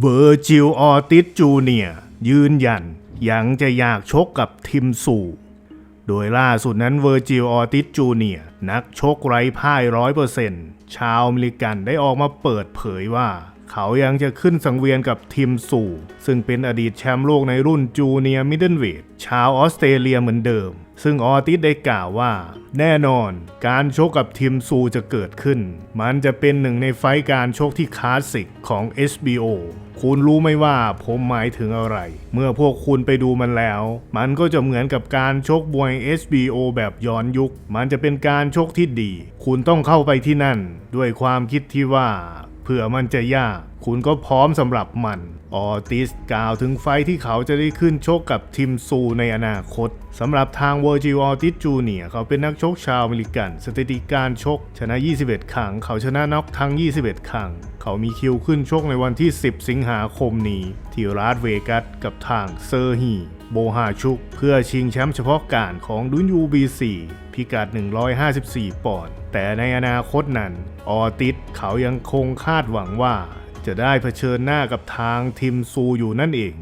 เวอร์จิลออติสจูเนียยืนยันยังจะอยากชกกับทิมสูโดยล่าสุดนั้นเวอร์จิลออติสจูเนียนักชกไร้พ่ายร้อยเปอร์เซนต์ชาวอเมริกันได้ออกมาเปิดเผยว่า เขายังจะขึ้นสังเวียนกับทิมสูซึ่งเป็นอดีตแชมป์โลกในรุ่นจูเนียร์มิดเดิลเวทชาวออสเตรเลียเหมือนเดิม ซึ่งออติสได้กล่าวว่า แน่นอนการชกกับทิมซูจะเกิดขึ้น มันจะเป็นหนึ่งในไฟการชกที่คลาสสิกของ HBO คุณรู้ไหมว่าผมหมายถึงอะไร เมื่อพวกคุณไปดูมันแล้ว มันก็จะเหมือนกับการชกมวย HBO แบบย้อนยุค มันจะเป็นการชกที่ดี คุณต้องเข้าไปที่นั่น ด้วยความคิดที่ว่า เผื่อมันจะยาก คุณก็พร้อมสำหรับมัน ออติสกล่าวถึงไฟที่เขาจะได้ขึ้นชกกับทิมซูในอนาคตสำหรับทางเวอร์จิวออติสจูเนียเขาเป็นนักชกชาวอเมริกัน สถิติการชก ชนะ 21 ครั้ง เขาชนะน็อกทั้ง 21 ครั้ง เขามีคิวขึ้นชกในวันที่ 10 สิงหาคมนี้ ที่ลาสเวกัสกับทางเซอร์ฮีโบฮาชุก เพื่อชิงแชมป์เฉพาะการของดุนยูบีซีพิกัด 154 ปอนด์แต่ในอนาคตนั้น ออติสเขายังคงคาดหวังว่า จะได้เผชิญหน้ากับทางทิมซูอยู่นั่นเอง